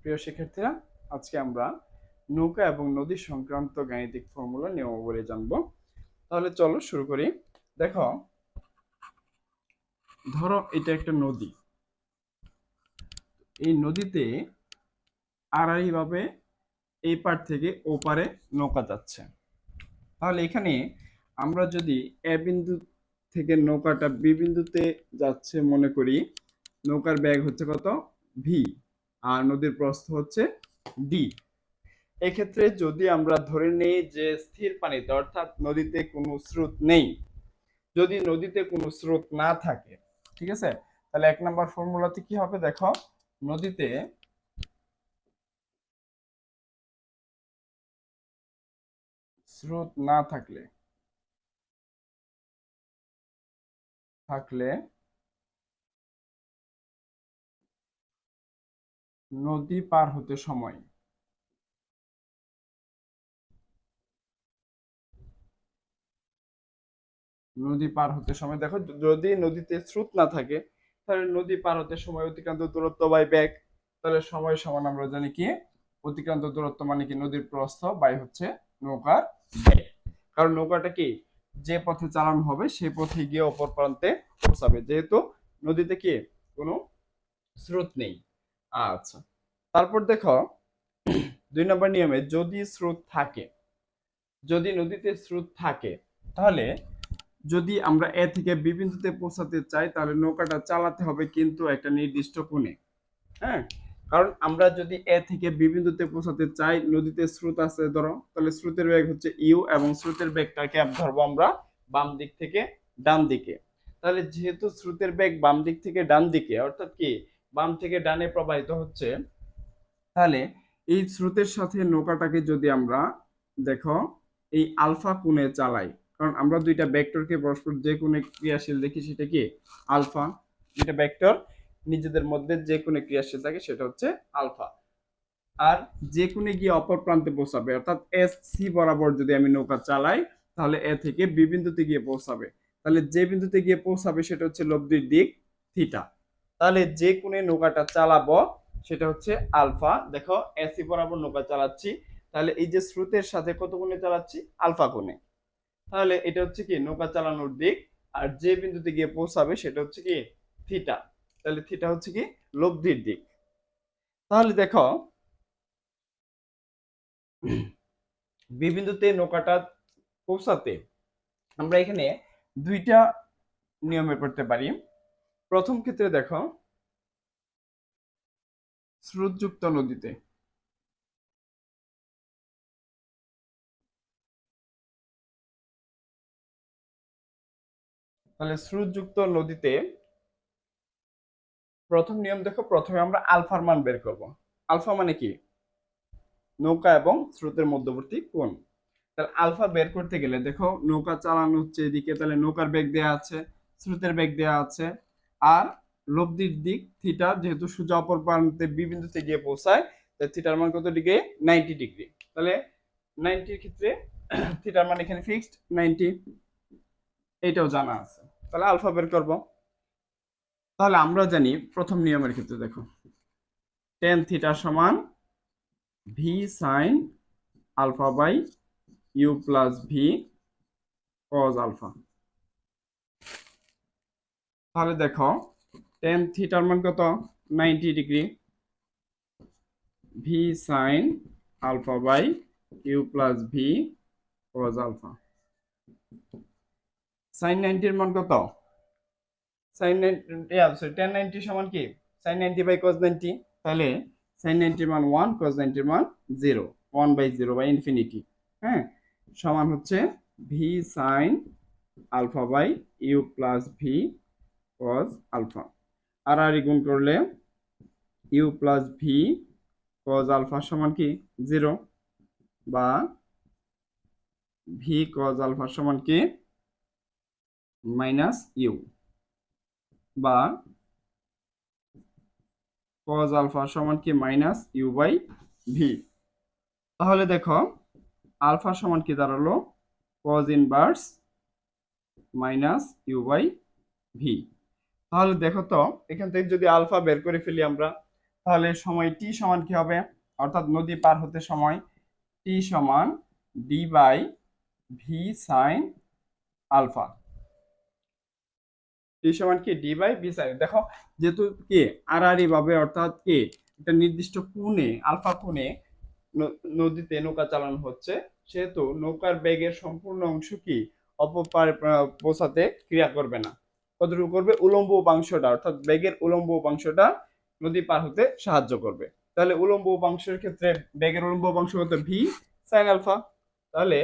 প্রিয় শিক্ষার্থীরা, আজকে আমরা নৌকা এবং নদী সংক্রান্ত গাণিতিক ফর্মুলা নিয়মাবলী জানব। তাহলে চলো শুরু করি। দেখো, ধরো এটা একটা নদী। এই নদীতে আড়াইভাবে এই পার থেকে ও পারে নৌকা যাচ্ছে। তাহলে এখানে আমরা যদি এ বিন্দু থেকে নৌকাটা বি বিন্দুতে যাচ্ছে মনে করি, নৌকার ব্যাগ হচ্ছে কত? ভি। আর নদীর প্রস্থ হচ্ছে ডি এক্ষেত্রে যদি আমরা ধরে নেই যে স্থির পানিতে, অর্থাৎ নদীতে কোনো স্রোত নেই, যদি নদীতে কোনো স্রোত না থাকে, ঠিক আছে? তাহলে এক নম্বর ফর্মুলাতে কি হবে দেখো? নদীতে স্রোত না থাকলে থাকলে নদী পার হতে সময়। নদী পার হতে সময়। দেখো, যদি নদীতে স্রোত না থাকে, তাহলে নদী পার হতে সময় অতিক্রান্ত দূরত্ব বাই ব্যাগ তাহলে সময় সমান আমরা জানি কি? অতিক্রান্ত দূরত্ব মানে কি? নদীর প্রস্থ বাই হচ্ছে নৌকার ব্যাগ কারণ নৌকাটা কি? যে পথে চালানো হবে সেই পথে গিয়ে অপর প্রান্তে পৌঁছাবে। যেহেতু নদীতে কি? কোনো স্রোত নেই। আচ্ছা। তারপর দেখো, দুই নম্বর নিয়মে যদি স্রোত থাকে, যদি নদীতে স্রোত থাকে, তাহলে যদি আমরা এ থেকে বি পৌঁছাতে চাই, তাহলে নৌকাটা চালাতে হবে কিন্তু একটা নির্দিষ্ট কোণে হ্যাঁ? কারণ আমরা যদি এ থেকে বি পৌঁছাতে চাই, নদীতে স্রোত আছে, ধরো, তাহলে স্রোতের বেগ হচ্ছে ইউ এবং স্রোতের বেগটাকে ধরবো আমরা বাম দিক থেকে ডান দিকে। তাহলে যেহেতু স্রোতের বেগ বাম দিক থেকে ডান দিকে, অর্থাৎ কি? বাম থেকে ডানে প্রবাহিত হচ্ছে তাহলে এই স্রোতের সাথে নৌকাটাকে যদি আমরা দেখো, এই আলফা কোণে চালাই, কারণ আমরা দুইটা ভেক্টরকে পরস্পর যে কোনো ক্রিয়াশীল দেখি সেটা কি? আলফা। দুইটা ভেক্টর নিজেদের মধ্যে যে কোনো ক্রিয়াশীল থাকে সেটা হচ্ছে আলফা। আর যে কোণে গিয়ে অপর প্রান্তে পৌঁছাবে, অর্থাৎ এস সি বরাবর যদি আমি নৌকা চালাই, তাহলে এ থেকে বি বিন্দুতে গিয়ে পৌঁছাবে। তাহলে যে বিন্দুতে গিয়ে পৌঁছাবে সেটা হচ্ছে লব্ধির দিক, থিটা। তাহলে যে কোণে নৌকাটা চালাবো সেটা হচ্ছে আলফা। দেখো এসি বরাবর নৌকা চালাচ্ছি। তাহলে এই যে স্রোতের সাথে কত কোণে চালাচ্ছি? আলফা কোণে। তাহলে এটা হচ্ছে কি? নৌকা চালানোর দিক। আর যে বিন্দুতে গিয়ে পৌঁছাবে সেটা হচ্ছে কি? থিটা তাহলে থিটা হচ্ছে কি? লব্ধির দিক। তাহলে দেখো বিবিন্দুতে নৌকাটা পৌঁছাতে আমরা এখানে দুইটা নিয়মে করতে পারি। প্রথম ক্ষেত্রে দেখো স্রোতযুক্ত নদীতে। তাহলে স্রোতযুক্ত নদীতে প্রথম নিয়ম দেখো, প্রথমে আমরা আলফার মান বের করব। আলফা মানে কি? নৌকা এবং স্রোতের মধ্যবর্তী কোণ। তাহলে আলফা বের করতে গেলে দেখো, নৌকা চালানো হচ্ছে এদিকে, তাহলে নৌকার বেগ দেওয়া আছে, স্রোতের বেগ দেওয়া আছে, আর লব্ধির দিক থিটা যেহেতু সোজা অপর প্রান্তে বি বিন্দুতে গিয়ে পৌঁছায়, তাই থিটার মান কত ডিগ্রি? Ninety degree. তাহলে নাইনটির ক্ষেত্রে থিটার মান এখানে ফিক্সড নাইনটি এটাও জানা আছে। তাহলে আলফা বের করব। তাহলে আমরা জানি প্রথম নিয়মের ক্ষেত্রে দেখো টেন থিটা সমান V sine alpha by U plus V cos alpha. তাহলে দেখো টেন থিটার মান কত? Ninety degree V sine alpha by U plus V cos alpha sine নাইনটির মান কত? সাইন নাইনটি টেন নাইনটি সমান কি? Sine ninety by cos ninety তাহলে সাইন নাইনটির মান ওয়ান কজ নাইনটির মান zero one by zero by infinity হ্যাঁ? সমান হচ্ছে V sine alpha by U plus V cos alpha আর গুণ করলে U plus V cos alpha সমান কি? জিরো বা ভি কজ আলফা সমান কি? মাইনাস ইউ বা কজ আলফা সমান কি? মাইনাস ইউ বাই ভি তাহলে দেখো আলফা সমান কি দাঁড়াল? Cos inverse minus U by V তাহলে দেখো তো, এখান থেকে যদি আলফা বের করে ফেলি আমরা, তাহলে সময় টি সমান কি হবে? অর্থাৎ নদী পার হতে সময় টি সমান D by V sine alpha. T সমান কি? ডি বাই ভি সাইন দেখো, যেহেতু কি? আড়াআড়ি ভাবে অর্থাৎ কি? একটা নির্দিষ্ট কোণে, আলফা কোণে নদীতে নৌকা চালানো হচ্ছে। সেহেতু নৌকার বেগের সম্পূর্ণ অংশ কি? অপর পৌঁছাতে ক্রিয়া করবে না। কতটুকু করবে? উলম্ব উপাংশটা, অর্থাৎ বেগের উলম্ব উপাংশটা নদী পার হতে সাহায্য করবে। তাহলে উলম্ব উপাংশের ক্ষেত্রে বেগের উলম্ব উপাংশ হতে ভি সাইন আলফা তাহলে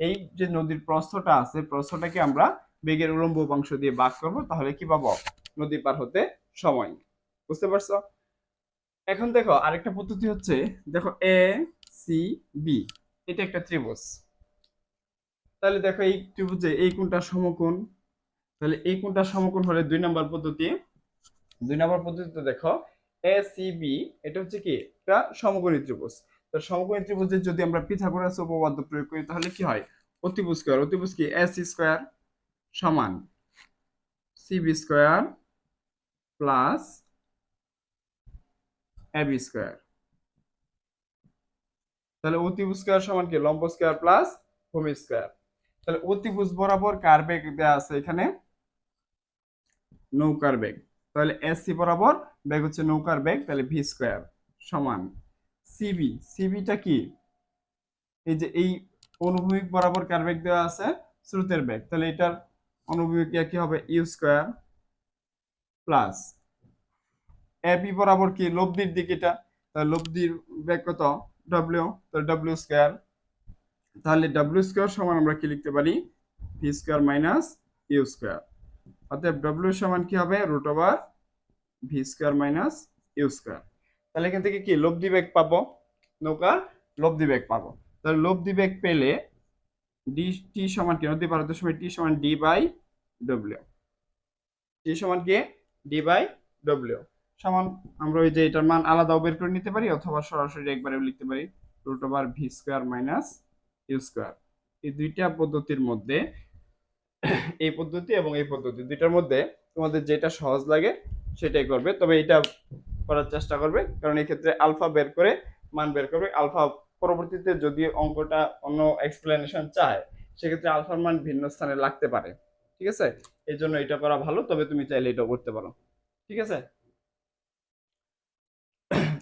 এই যে নদীর প্রস্থটা আছে, প্রস্থটাকে আমরা বেগের উলম্ব উপাংশ দিয়ে ভাগ করব, তাহলে কি পাবো? নদী পার হতে সময়। বুঝতে পারছ? এখন দেখো, আরেকটা পদ্ধতি হচ্ছে, দেখো এ সি বি এটা একটা ত্রিভুজ। তাহলে দেখো এই ত্রিভুজে এই কোণটা সমকোণ তাহলে এই কোণটা সমকোণ হলে দুই নম্বর পদ্ধতি? দুই নম্বর পদ্ধতিতে দেখো এ বি এটা হচ্ছে কি? একটা সমকোণী ত্রিভুজ। তো সমকোণী ত্রিভুজে যদি আমরা পিথাগোরাস উপপাদ্য প্রয়োগ করি, তাহলে কি হয়? অতিভুজ স্কয়ার অতিভুজ কি? এস স্কয়ার সমান CB square plus AB square তাহলে অতিভুজ স্কয়ার সমান কি? লম্ব স্কয়ার প্লাস ভূমি স্কয়ার তাহলে অতিভুজ বরাবর কার বেগ দেওয়া আছে এখানে? নৌকার বেগ। তাহলে এসি বরাবর বেগ হচ্ছে নৌকার বেগ, তাহলে ভি স্কোয়ার সমান সিবি সিবিটা কি? এই যে এই অনুভূমিক বরাবর কার বেগ দেওয়া আছে? স্রোতের বেগ। তাহলে এটার অনুভূমিক কি হবে? ইউ স্কোয়ার প্লাস এবি বরাবর কি? লব্ধির দিক এটা। তাহলে লব্ধির বেগ কত? ডব্লিউ তাহলে ডব্লিউ স্কোয়ার তাহলে ডব্লিউ স্কোয়ার সমান আমরা কি লিখতে পারি? V square minus U square অতএব ডব্লিউ সমান কি হবে? Root over V square minus U square তাহলে এখান থেকে কি? লব্ধি বেগ পাবো। নৌকা লব্ধি বেগ পাবো। তাহলে লব্ধি বেগ পেলে ডি টি সমান কি? নদী পারতের সময় টি সমান ডি বাই ডব্লিউ টি সমান কি? ডি বাই ডব্লিউ সমান আমরা ওই যে এটার মান আলাদাও বের করে নিতে পারি অথবা সরাসরি একবারে লিখতে পারি। Root over V square minus U square এই দুইটা পদ্ধতির মধ্যে এই পদ্ধতি এবং এই পদ্ধতি দুইটার মধ্যে তোমাদের যেটা সহজ লাগে সেটাই করবে। তবে এটা করার চেষ্টা করবে, কারণ এই ক্ষেত্রে আলফা বের করে মান বের করবে। আলফা পরবর্তীতে যদি অঙ্কটা অন্য এক্সপ্লেনেশন চায়, সেক্ষেত্রে আলফার মান ভিন্ন স্থানে লাগতে পারে। ঠিক আছে? এই জন্য এটা করা ভালো, তবে তুমি চাইলে এটা করতে পারো। ঠিক আছে?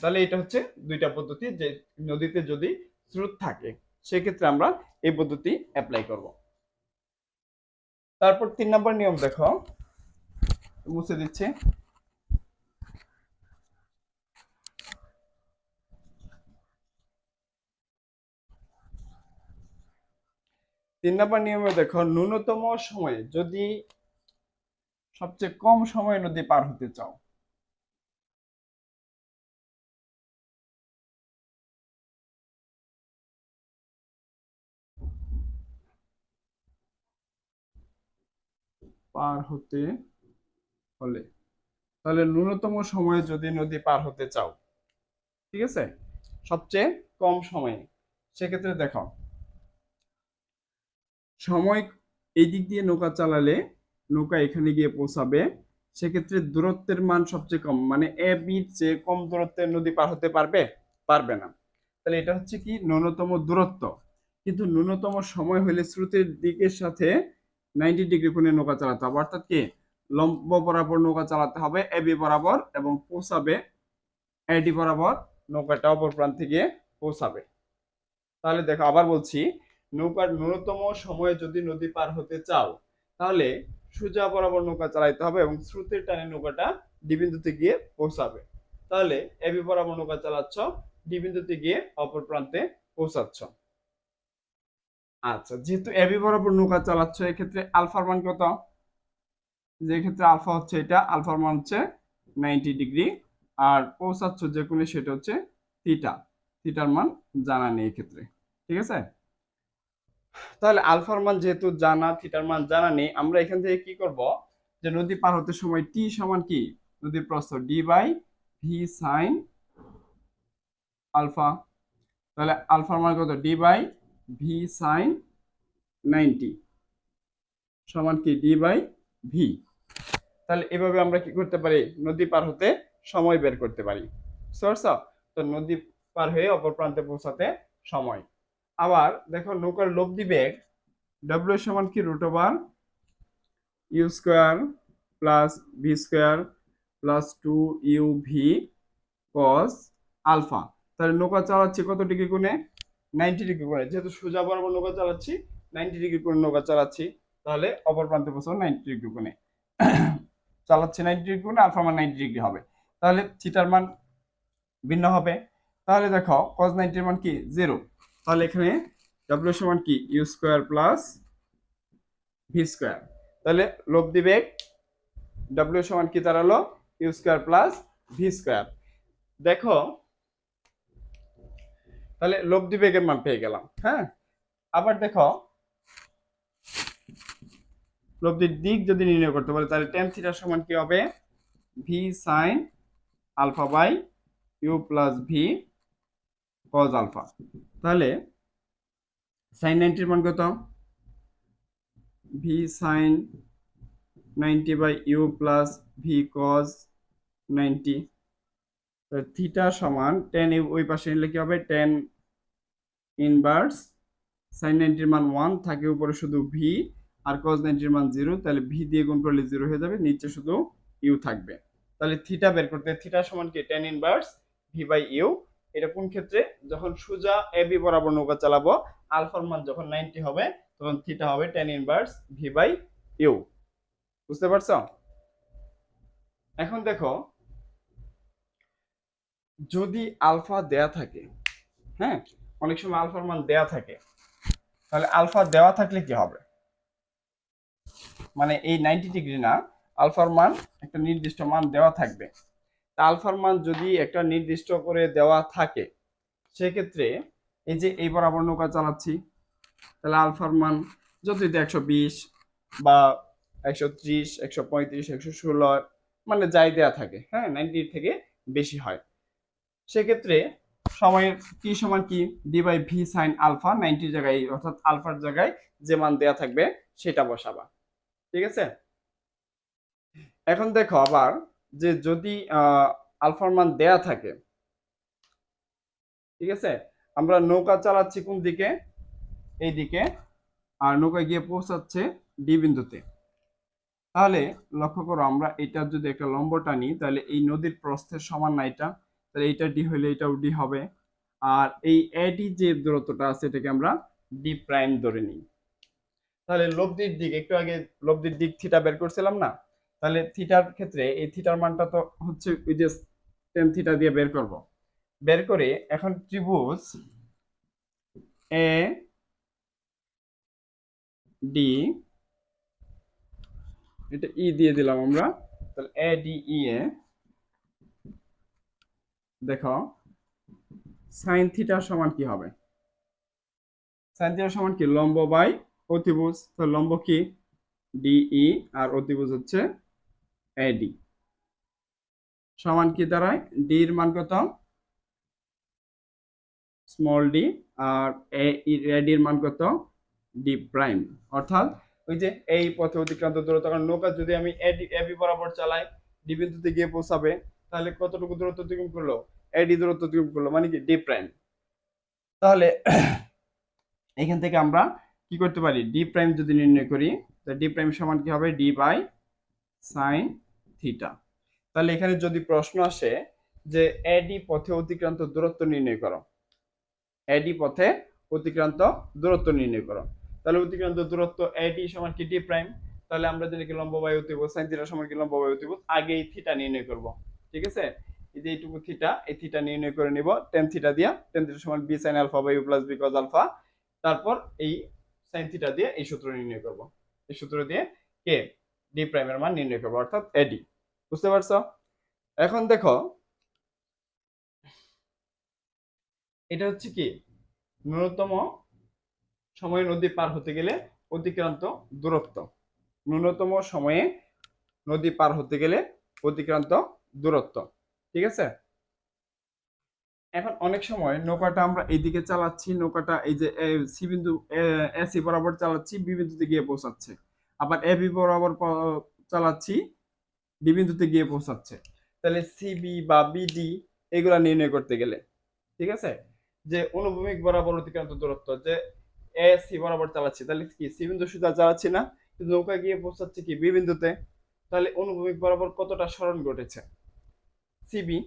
তাহলে এটা হচ্ছে দুইটা পদ্ধতি যে নদীতে যদি স্রোত থাকে, সেক্ষেত্রে আমরা এই পদ্ধতি অ্যাপ্লাই করব। তারপর তিন নম্বর নিয়ম দেখো। মুছে দিচ্ছে। তিন নম্বর নিয়মে দেখো, ন্যূনতম সময়ে যদি সবচেয়ে কম সময়ে নদী পার হতে চাও পার হতে হলে। তাহলে ন্যূনতম সময়ে যদি নদী পার হতে চাও, ঠিক আছে? সবচেয়ে কম সময়ে। সেক্ষেত্রে দেখো, সময় এই দিক দিয়ে নৌকা চালালে নৌকা এখানে গিয়ে পৌঁছাবে। সেক্ষেত্রে দূরত্বের মান সবচেয়ে কম মানে এ বির চেয়ে কম দূরত্বের নদী পার হতে পারবে? পারবে না। তাহলে এটা হচ্ছে কি? ন্যূনতম দূরত্ব। কিন্তু ন্যূনতম সময় হলে স্রোতের দিকের সাথে নাইনটি ডিগ্রি কোণে নৌকা চালাতে হবে। অর্থাৎ কি? লম্ব বরাবর নৌকা চালাতে হবে এবি বরাবর এবং পৌঁছাবে এডি বরাবর নৌকাটা অপর প্রান্তে গিয়ে পৌঁছাবে। তাহলে দেখো, আবার বলছি, নৌকার ন্যূনতম সময়ে যদি নদী পার হতে চাও, তাহলে সোজা বরাবর নৌকা চালাইতে হবে এবং স্রোতের টানে নৌকাটা ডিবিন্দুতে গিয়ে পৌঁছাবে। তাহলে এবি বরাবর নৌকা চালাচ্ছ ডিবিন্দুতে গিয়ে অপর প্রান্তে পৌঁছাচ্ছ। আচ্ছা যেহেতু এবি বরাবর নৌকা চালাচ্ছ, এক্ষেত্রে আলফার মান কত? যে ক্ষেত্রে আলফা হচ্ছে এটা, আলফার মান হচ্ছে নাইনটি ডিগ্রি আর পৌঁছাচ্ছ যে কোনো সেটা হচ্ছে থিটা থিটার মান জানা নেই এক্ষেত্রে, ঠিক আছে? তাহলে আলফার মান যেহেতু জানা থিটার মান জানা নেই, আমরা এখান থেকে কি করব? যে নদী পার হতে সময় টি সমান কি? নদীর প্রস্থ D by V sine alpha, তাহলে আলফার মান কত? D by V sine ninety সমান কি? ডি বাই ভি তাহলে এভাবে আমরা কি করতে পারি? নদী পার হতে সময় বের করতে পারি। পারছ? তো নদী পার হয়ে অপর প্রান্তে পৌঁছাতে সময়। আবার দেখো নৌকার লব্ধি বেগ ডব্লিউ সমান কি? Root over U square plus V square plus two U V cos alpha তাহলে নৌকা চালাচ্ছে কত ডিগ্রি কোণে? নাইনটি ডিগ্রি কোণে যেহেতু সোজা বরাবর নৌকা চালাচ্ছি, নাইনটি ডিগ্রি কোণে নৌকা চালাচ্ছি, তাহলে অপর প্রান্তে পৌঁছাবো নাইনটি ডিগ্রি কোণে। চালাচ্ছি নাইনটি ডিগ্রি কোণে, আলফা মান নাইনটি ডিগ্রি হবে। তাহলে থিটার মান ভিন্ন হবে। তাহলে দেখো কজ নাইনটির মান কি? জিরো। তাহলে এখানে ডাব্লিউ সমান কি? U square plus V square তাহলে লব্ধি বেগ ডাব্লিউ সমান কি দাঁড়াল? U square plus V square দেখো তাহলে লব্ধি বেগের মান পেয়ে গেলাম হ্যাঁ? আবার দেখো, লব্ধির দিক যদি নির্ণয় করতে পারে তাহলে টেন থিটার সমান কি হবে? V sine alpha by U plus V cos alpha তাহলে সাইন নাইনটির মান কত? V sine ninety by U plus V cos ninety theta সমান টেন ওই পাশে নিলে কি হবে? টেন ইনভার্স সাইন নাইনটির মান ওয়ান থাকে উপরে শুধু ভি আর কজ নাইনটির মান জিরো তাহলে ভি দিয়ে গুণ করলে জিরো হয়ে যাবে, নিচে শুধু ইউ থাকবে। তাহলে থিটা বের করতে থিটা সমান কি? Tan inverse V by U এটা কোন ক্ষেত্রে? যখন সোজা এ বি বরাবর নৌকা চালাবো, আলফার মান যখন নাইনটি হবে, তখন থিটা হবে tan inverse V by U বুঝতে পারছ? এখন দেখো যদি আলফা দেয়া থাকে হ্যাঁ? অনেক সময় আলফার মান দেয়া থাকে, তাহলে আলফা দেওয়া থাকলে কি হবে? মানে এই নাইনটি ডিগ্রি না, আলফার মান একটা নির্দিষ্ট মান দেওয়া থাকবে। তা আলফার মান যদি একটা নির্দিষ্ট করে দেওয়া থাকে, সেক্ষেত্রে এই যে এই বরাবর নৌকা চালাচ্ছি, তাহলে আলফার মান যদি একশো বিশ বা একশো ত্রিশ, একশো পঁয়ত্রিশ, একশো ষোলো মানে যাই দেওয়া থাকে হ্যাঁ? নাইনটি থেকে বেশি হয়। সেক্ষেত্রে সময়ের কি সমান কি? D by V sine alpha নাইনটির জায়গায়, অর্থাৎ আলফার জায়গায় যে মান দেয়া থাকবে, সেটা বসাবা। ঠিক আছে? এখন দেখো আবার যে যদি আলফার মান দেয়া থাকে, ঠিক আছে? আমরা নৌকা চালাচ্ছি কোন দিকে? এই দিকে। আর নৌকা গিয়ে পৌঁছাচ্ছে ডি বিন্দুতে। তাহলে লক্ষ্য করো, আমরা এটা যদি একটা লম্ব টানি, তাহলে এই নদীর প্রস্থের সমান না এটা। তাহলে এইটা ডি হলে এটাও ডি হবে। আর এই এডি যে দূরত্বটা আছে, এটাকে আমরা ডি প্রাইম ধরে নিই। তাহলে লব্ধির দিক, একটু আগে লব্ধির দিক থিটা বের করছিলাম না? তাহলে থিটার ক্ষেত্রে এই থিটার মানটা তো হচ্ছে ওই যে টেন থিটা দিয়ে বের করব। বের করে এখন ত্রিভুজ এ ডি এটা ই দিয়ে দিলাম আমরা। তাহলে এ ডি ই এ দেখো সাইন থিটা সমান কি হবে? সাইন থিটা সমান কি? লম্ব বাই অতিভুজ। তো লম্ব কি? ডিই আর অতিভুজ হচ্ছে এডি সমান কি দাঁড়ায়? ডি এর মান কত? স্মল ডি আর এডি এর মান কত? ডি প্রাইম অর্থাৎ ওই যে এই পথে অতিক্রান্ত দূরত্ব, কারণ নৌকা যদি আমি এডি এবি বরাবর চালাই ডি বিন্দুতে গিয়ে পৌঁছাবে তাহলে কতটুকু দূরত্ব অতিক্রম করল? এডি দূরত্ব অতিক্রম করল মানে কি? ডি প্রাইম তাহলে এখান থেকে আমরা কি করতে পারি? ডি প্রাইম যদি নির্ণয় করি তো ডি প্রাইম সমান কি হবে? ডি বাই সাইন থিটা তাহলে এখানে যদি প্রশ্ন আসে যে এডি পথে অতিক্রান্ত দূরত্ব নির্ণয় করো। এডি পথে অতিক্রান্ত দূরত্ব নির্ণয় করো। তাহলে অতিক্রান্ত দূরত্ব এডি সমান কি? ডি প্রাইম তাহলে আমরা যদি কি লম্ব বায়ু অতিভুজ সাইন থিটা সমান কি? লম্ব বায়ু অতিভুজ আগে এই থিটা নির্ণয় করব। ঠিক আছে? এই যে এইটুকু থিটা এই থিটা নির্ণয় করে নিব। টেন থিটা দিয়া টেন থিটা সমান B sine alpha by U plus B cos alpha তারপর এই সাইন থিটা দিয়ে এই সূত্র নির্ণয় করব। এই সূত্র দিয়ে কে ডি প্রাইমের মান নির্ণয় করব, অর্থাৎ এডি বুঝতে পারছ? এখন দেখো, এটা হচ্ছে কি? ন্যূনতম সময়ে নদী পার হতে গেলে অতিক্রান্ত দূরত্ব। ন্যূনতম সময়ে নদী পার হতে গেলে অতিক্রান্ত দূরত্ব, ঠিক আছে? এখন অনেক সময় নৌকাটা আমরা এইদিকে চালাচ্ছি, নৌকাটা এই যে সি বিন্দু এসি বরাবর চালাচ্ছি, বি বিন্দুতে গিয়ে পৌঁছাচ্ছে। আবার এ বি বরাবর চালাচ্ছি ডি বিন্দুতে গিয়ে পৌঁছাচ্ছে। তাহলে সিবি বা বিডি এগুলা নির্ণয় করতে গেলে, ঠিক আছে? যে অনুভূমিক বরাবর অতিক্রান্ত দূরত্ব, যে এ সি বরাবর চালাচ্ছি, তাহলে কি সি বিন্দু সুদা চালাচ্ছি না? নৌকা গিয়ে পৌঁছাচ্ছে কি বি বিন্দুতে? তাহলে অনুভূমিক বরাবর কতটা স্মরণ ঘটেছে? সিবি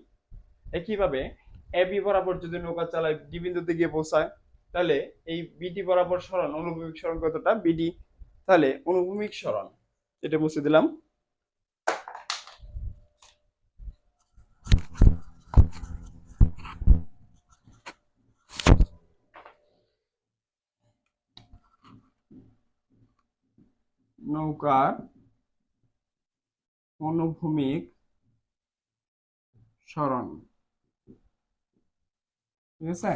একইভাবে এ বি বরাবর যদি নৌকা চালায় ডি বিন্দুতে গিয়ে পৌঁছায়, তাহলে এই বিডি বরাবর সরণ, অনুভূমিক সরণ কতটা? বিডি তাহলে অনুভূমিক সরণ, এটা মুছে দিলাম। নৌকার অনুভূমিক সরণ ঠিক আছে?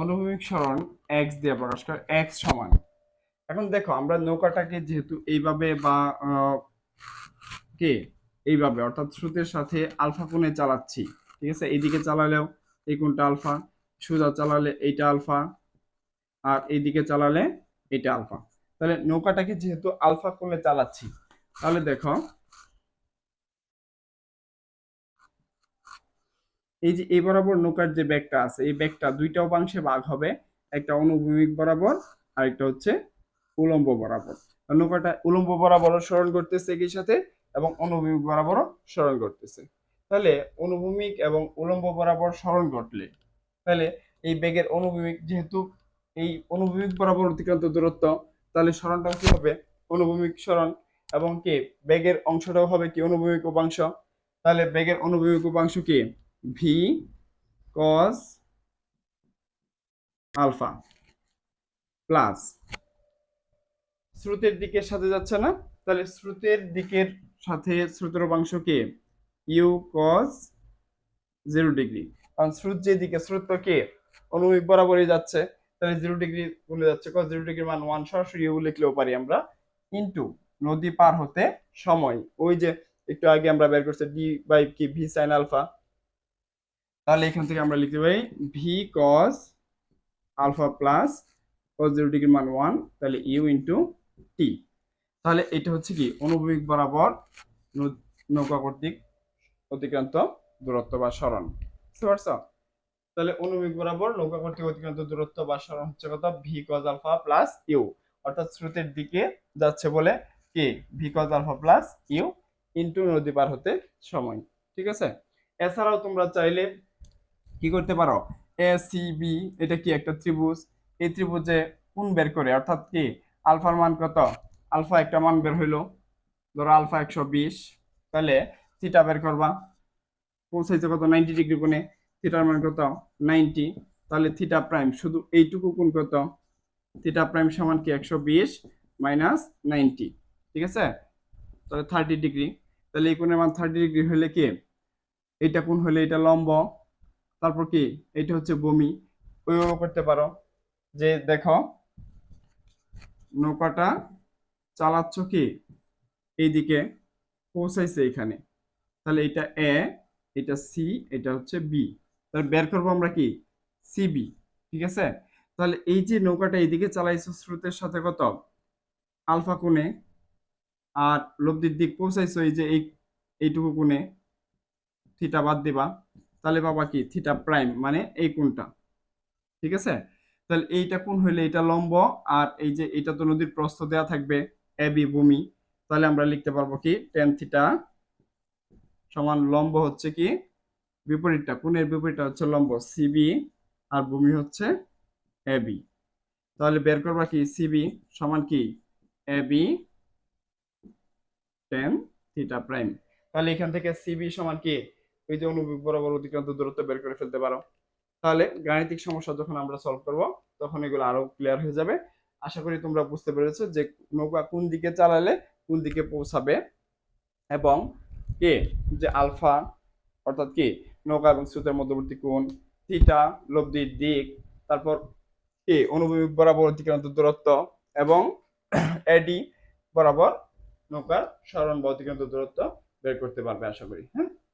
অনুভূমিক সরণ এক্স দিয়ে প্রকাশ করে এক্স সমান। এখন দেখো, আমরা নৌকাটাকে যেহেতু এইভাবে বা কে? এইভাবে, অর্থাৎ স্রোতের সাথে আলফা কোণে চালাচ্ছি। ঠিক আছে? এইদিকে চালালেও এই কোণটা আলফা, সোজা চালালে এইটা আলফা, আর এইদিকে চালালে এটা আলফা। তাহলে নৌকাটাকে যেহেতু আলফা কোণে চালাচ্ছি, তাহলে দেখো এই যে, এই বরাবর নৌকার যে ব্যাগটা আছে, এই ব্যাগটা দুইটা উপাংশে ভাগ হবে, একটা অনুভূমিক বরাবর আর একটা হচ্ছে উলম্ব বরাবর। নৌকাটা উলম্ব বরাবরও স্মরণ করতেছে একই সাথে এবং অনুভূমিক বরাবরও স্মরণ করতেছে। তাহলে অনুভূমিক এবং উলম্ব বরাবর স্মরণ ঘটলে, তাহলে এই বেগের অনুভূমিক যেহেতু এই অনুভূমিক বরাবর অতিক্রান্ত দূরত্ব, তাহলে স্মরণটাও কি হবে? অনুভূমিক স্মরণ। এবং কি বেগের অংশটাও হবে কি অনুভূমিক উপাংশ? তাহলে বেগের অনুভূমিক উপাংশ কি? ভি কস আলফা প্লাস স্রোতের দিকের সাথে যাচ্ছে না। তাহলে স্রোতের দিকের সাথে স্রোতের উপাংশ কে? ইউ কস জিরো ডিগ্রি কারণ স্রোত যে দিকে, স্রোত তো কে? অনুভূমিক বরাবরই যাচ্ছে। তাহলে জিরো ডিগ্রি বলে যাচ্ছে। কস জিরো ডিগ্রি মান ওয়ান সরাসরি ইউ লিখলেও পারি আমরা। ইনটু নদী পার হতে সময়। ওই যে একটু আগে আমরা বের করছি ডি বাই কি ভি সাইন আলফা তাহলে এখান থেকে আমরা লিখতে পারি V cos alpha plus cos zero degree মান ওয়ান তাহলে ইউ ইন্টু টি তাহলে এটা হচ্ছে কি? অনুভূমিক বরাবর নৌকা কর্তৃক অতিক্রান্ত দূরত্ব বা সরণ। বুঝতে পারছ? তাহলে অনুভূমিক বরাবর নৌকা কর্তৃক অতিক্রান্ত দূরত্ব বা সরণ হচ্ছে কত? V cos alpha plus U অর্থাৎ স্রোতের দিকে যাচ্ছে বলে কে? V cos alpha plus U into নদী পার হতে সময়। ঠিক আছে? এছাড়াও তোমরা চাইলে কি করতে পারো? এ সি বি এটা কি একটা ত্রিভুজ? এই ত্রিভুজে কোন বের করে? অর্থাৎ কি? আলফার মান কত? আলফা একটা মান বের হইল। ধরো আলফা একশো বিশ। তাহলে থিটা বের করবা। পৌঁছাইছে কত? নাইনটি ডিগ্রি কোণে। থিটার মান কত? নাইনটি। তাহলে থিটা প্রাইম শুধু এইটুকু কোণ কত? থিটা প্রাইম সমান কি? একশো বিশ মাইনাস নাইনটি। ঠিক আছে? তাহলে থার্টি ডিগ্রি। তাহলে এই কোণের মান থার্টি ডিগ্রি হলে কি? এটা কোণ হলে এটা লম্ব। তারপর কি? এটা হচ্ছে বমি। ওইভাবে করতে পারো। যে দেখো, নৌকাটা চালাচ্ছ কি? এইদিকে পৌঁছাইছে এখানে। তাহলে এটা এ, এটা সি, এটা হচ্ছে বি। তাহলে বের করব আমরা কি? সিবি ঠিক আছে? তাহলে এই যে নৌকাটা এইদিকে চালাইছো স্রোতের সাথে কত? আলফা কোণে। আর লব্ধির দিক পৌঁছাইছো এই যে এই, এইটুকু কোণে। থিটা বাদ দিবা। তাহলে বাবা কি? থিটা প্রাইম মানে এই কোণটা। ঠিক আছে? তাহলে এইটা কোণ হইলে এটা লম্ব আর এই যে এটা তো নদীর প্রস্থ দেওয়া থাকবে এ বি ভূমি। তাহলে আমরা লিখতে পারব কি? টেন থিটা সমান লম্ব হচ্ছে কি? বিপরীতটা, কোণের বিপরীতটা হচ্ছে লম্ব সিবি আর ভূমি হচ্ছে এ বি তাহলে বের করবা কি? সিবি সমান কি? A B tan theta prime তাহলে এখান থেকে সিবি সমান কি? এই যে অনুভূমিক বরাবর অতিক্রান্ত দূরত্ব বের করে ফেলতে পারো। তাহলে গাণিতিক সমস্যা যখন আমরা সলভ করব, তখন এগুলো আরও ক্লিয়ার হয়ে যাবে। আশা করি তোমরা বুঝতে পেরেছ যে নৌকা কোন দিকে চালালে কোন দিকে পৌঁছাবে এবং কে? যে আলফা, অর্থাৎ কি? নৌকা এবং স্রোতের মধ্যবর্তী কোণ, থিটা, লব্ধির দিক, তারপর কি? অনুভূমিক বরাবর অতিক্রান্ত দূরত্ব এবং এডি বরাবর নৌকার সরণ বা অতিক্রান্ত দূরত্ব বের করতে পারবে, আশা করি। হ্যাঁ?